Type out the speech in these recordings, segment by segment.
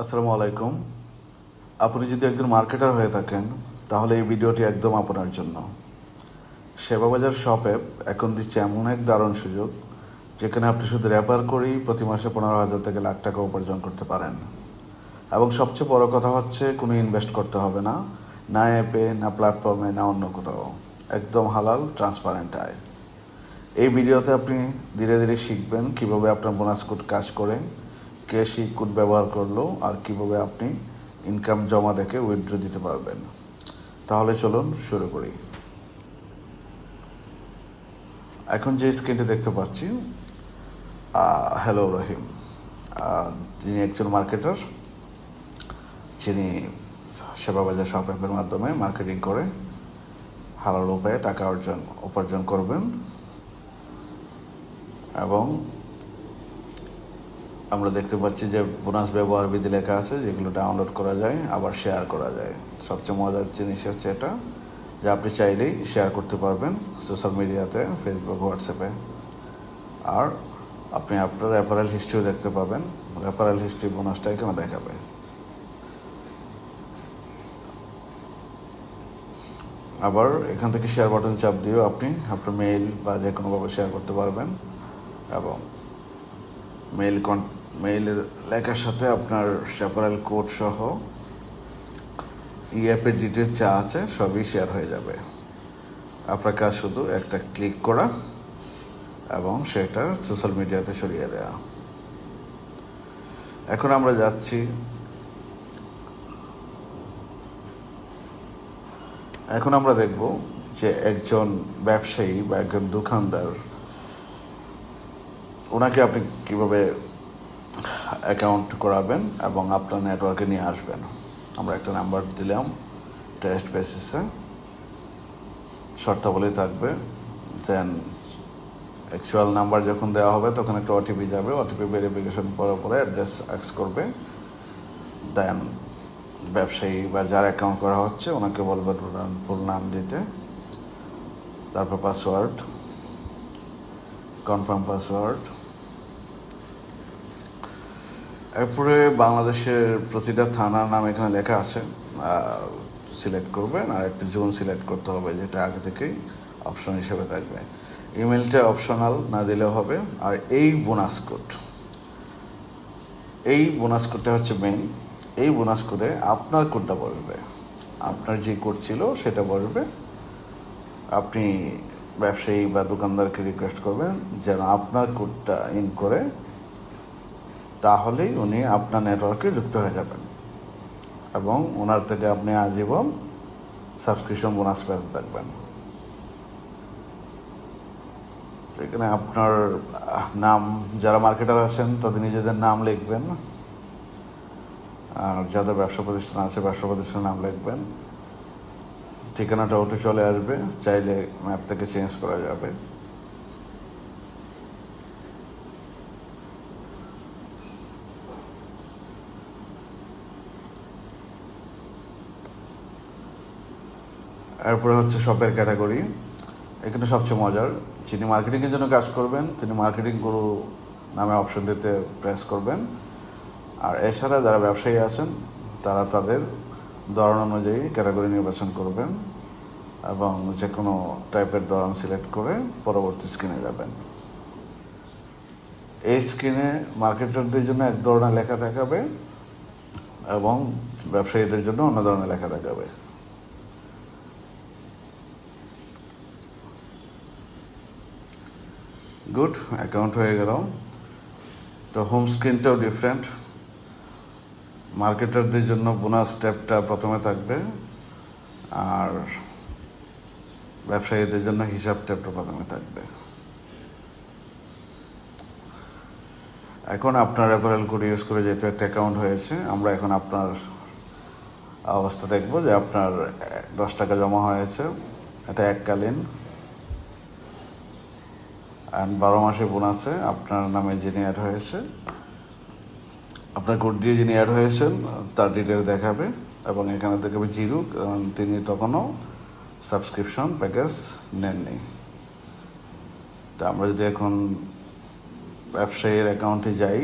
আসসালামু আলাইকুম। আপনি যদি একজন মার্কেটার হয়ে থাকেন, তাহলে এই ভিডিওটি একদম আপনার জন্য। সেবাবাজার শপ অ্যাপ এখন দিচ্ছে এমন এক দারুণ সুযোগ, যেখানে আপনি শুধু র্যাপার করেই প্রতি মাসে পনেরো হাজার থেকে লাখ টাকা উপার্জন করতে পারেন। এবং সবচেয়ে বড় কথা হচ্ছে, কোনো ইনভেস্ট করতে হবে না না অ্যাপে না প্ল্যাটফর্মে না অন্য কোথাও। একদম হালাল ট্রান্সপারেন্ট আয়। এই ভিডিওতে আপনি ধীরে ধীরে শিখবেন কীভাবে আপনার বোনাস কোড কাজ করে কে সেই কোড ব্যবহার করল আর কীভাবে আপনি ইনকাম জমা দেখে উইথড্র দিতে পারবেন। তাহলে চলুন শুরু করি। এখন যে স্ক্রিনটি দেখতে পাচ্ছি হ্যালো রহিম যিনি একজন মার্কেটার যিনি সেবাবাজার শপ অ্যাপের মাধ্যমে মার্কেটিং করে হালাল উপায়ে টাকা অর্জন, উপার্জন করবেন এবং আমরা দেখতে পাচ্ছি যে বোনাস ব্যবহার বিধি লেখা আছে, যেগুলো ডাউনলোড করা যায়, আবার শেয়ার করা যায়। সবচেয়ে মজার জিনিস হচ্ছে এটা, যে আপনি চাইলেই শেয়ার করতে পারবেন সোশ্যাল মিডিয়াতে ফেসবুক হোয়াটসঅ্যাপে আর আপনি আপনার রেফারেল হিস্ট্রিও দেখতে পাবেন রেফারেল হিস্ট্রি বোনাসটা এখানে দেখাবে। আবার এখান থেকে শেয়ার বাটন চাপ দিয়েও আপনি আপনার মেইল বা যে কোনোভাবে শেয়ার করতে পারবেন, এবং মেইল কন মেইলের লেখার সাথে আপনার সেপারেল কোড সহ ইএপের ডিটেলস যা আছে সবই শেয়ার হয়ে যাবে। আপনার কাজ শুধু একটা ক্লিক করা এবং সেটা সোশ্যাল মিডিয়াতে সরিয়ে দেওয়া এখন আমরা যাচ্ছি। এখন আমরা দেখব যে একজন ব্যবসায়ী বা একজন দোকানদার, ওনাকে আপনি কীভাবে অ্যাকাউন্ট করাবেন এবং আপনার নেটওয়ার্কে নিয়ে আসবেন। আমরা একটা নাম্বার দিলাম টেস্ট বেসিসে শর্তাবলী থাকবে। দেন অ্যাকচুয়াল নাম্বার যখন দেওয়া হবে, তখন একটা ওটিপি যাবে। ওটিপি ভেরিফিকেশন করার পরে অ্যাড্রেস অ্যাক্স করবে। দেন ব্যবসায়ী বা যার অ্যাকাউন্ট করা হচ্ছে, ওনাকে বলবেন ফুল নাম দিতে। তারপর পাসওয়ার্ড কনফার্ম পাসওয়ার্ড এরপরে বাংলাদেশের প্রতিটা থানার নাম এখানে লেখা আছে সিলেক্ট করবেন আর একটা জোন সিলেক্ট করতে হবে যেটা আগে থেকেই অপশন হিসেবে থাকবে। ইমেলটা অপশনাল না দিলেও হবে। আর এই বোনাস কোড এই বোনাস কোডটা হচ্ছে মেইন এই বোনাস কোডে আপনার কোডটা বসবে। আপনার যে কোড ছিল সেটা বসবে। আপনি ব্যবসায়ী বা দোকানদারকে রিকোয়েস্ট করবেন যেন আপনার কোডটা ইন করে তাহলেই উনি আপনার নেটওয়ার্কে যুক্ত হয়ে যাবেন। এবং ওনার থেকে আপনি আজীবন সাবস্ক্রিপশন বোনাস পেতে থাকবেন। এখানে আপনার নাম, যারা মার্কেটার আছেন, তাদের নিজেদের নাম লিখবেন। আর যাদের ব্যবসা প্রতিষ্ঠান আছে, ব্যবসা প্রতিষ্ঠানের নাম লিখবেন। ঠিকানাটা ওটে চলে আসবে, চাইলে ম্যাপ থেকে চেঞ্জ করা যাবে। এরপরে হচ্ছে শপের ক্যাটাগরি এখানে সবচেয়ে মজার, যিনি মার্কেটিংয়ের জন্য কাজ করবেন, তিনি মার্কেটিং গুরু নামে অপশনটিতে প্রেস করবেন। আর এছাড়া যারা ব্যবসায়ী আছেন, তারা তাদের ধরন অনুযায়ী ক্যাটাগরি নির্বাচন করবেন এবং যে কোনো টাইপের ধরন সিলেক্ট করে পরবর্তী স্ক্রিনে যাবেন। এই স্ক্রিনে মার্কেটারদের জন্য এক ধরনের লেখা দেখাবে এবং ব্যবসায়ীদের জন্য অন্য ধরনের লেখা দেখাবে। গুড অ্যাকাউন্ট হয়ে গেল তো হোম স্ক্রিনটাও ডিফারেন্ট মার্কেটারদের জন্য বোনাস ট্যাবটা প্রথমে থাকবে। আর ব্যবসায়ীদের জন্য হিসাব ট্যাবটা প্রথমে থাকবে। এখন আপনার অ্যাপারেল কোড ইউজ করে যেহেতু একটা অ্যাকাউন্ট হয়েছে, আমরা এখন আপনার অবস্থা দেখব যে আপনার দশ টাকা জমা হয়েছে। এটা এককালীন। অ্যান্ড বারো মাসে বোনাসে আপনার নামে যিনি অ্যাড হয়েছে। আপনার কোড দিয়ে যিনি অ্যাড হয়েছেন, তার ডিটেল দেখাবে। এবং এখানে দেখাবে জিরো, কারণ তিনি তখনও সাবস্ক্রিপশন প্যাকেজ নেননি। তা আমরা যদি এখন ব্যবসায়ীর অ্যাকাউন্টে যাই,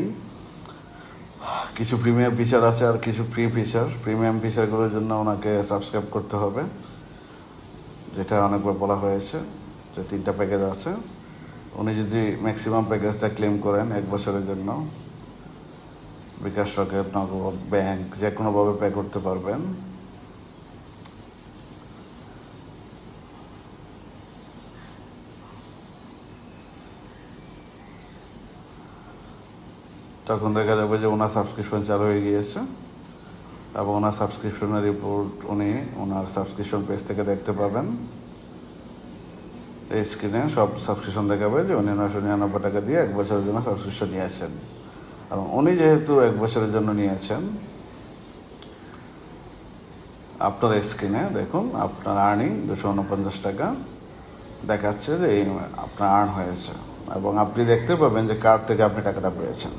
কিছু প্রিমিয়াম ফিচার আছে আর কিছু ফ্রি ফিচার প্রিমিয়াম ফিচারগুলোর জন্য ওনাকে সাবস্ক্রাইব করতে হবে, যেটা অনেকবার বলা হয়েছে যে তিনটা প্যাকেজ আছে। উনি যদি ম্যাক্সিমাম প্যাকেজটা ক্লেম করেন এক বছরের জন্য, বিকাশ রকেট, নগদ ব্যাংক যে কোনোভাবে পে করতে পারবেন। তখন দেখা যাবে যে ওনার সাবস্ক্রিপশন চালু হয়ে গিয়েছে এবং ওনার সাবস্ক্রিপশনের রিপোর্ট উনি ওনার সাবস্ক্রিপশন পেজ থেকে দেখতে পাবেন। স্ক্রিনে সব সাবস্ক্রিপশন দেখাবে যে উনি নশো নিরানব্বই টাকা দিয়ে এক বছরের জন্য সাবস্ক্রিপশন নিয়েছেন। এবং উনি যেহেতু এক বছরের জন্য নিয়েছেন, আপনার স্ক্রিনে দেখুন, আপনার আর্নিং দুশো উনপঞ্চাশ টাকা। দেখাচ্ছে যে এই আপনার আর্ন হয়েছে। এবং আপনি দেখতে পাবেন যে কার থেকে আপনি টাকাটা পেয়েছেন।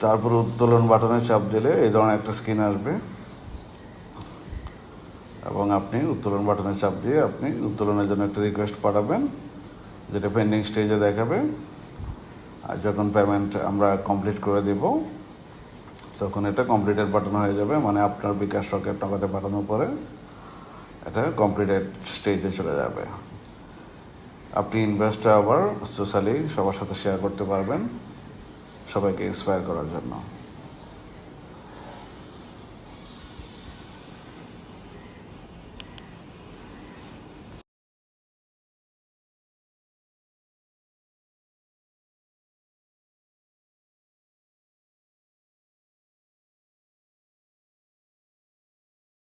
তারপর উত্তোলন বাটনে চাপ দিলে এই ধরনের একটা স্ক্রিন আসবে। আপনি উত্তোলন বাটনে চাপ দিয়ে আপনি উত্তোলনের জন্য একটা রিকোয়েস্ট পাঠাবেন, যেটা পেন্ডিং স্টেজে দেখাবে। আর যখন পেমেন্ট আমরা কমপ্লিট করে দিব, তখন এটা কমপ্লিটেড বাটন হয়ে যাবে মানে আপনার বিকাশ রকেট টাকাতে পাঠানোর পরে এটা কমপ্লিটেড স্টেজে চলে যাবে। আপনি ইনভেস্টটা আবার সোশ্যালি সবার সাথে শেয়ার করতে পারবেন, সবাইকে ইন্সপায়ার করার জন্য।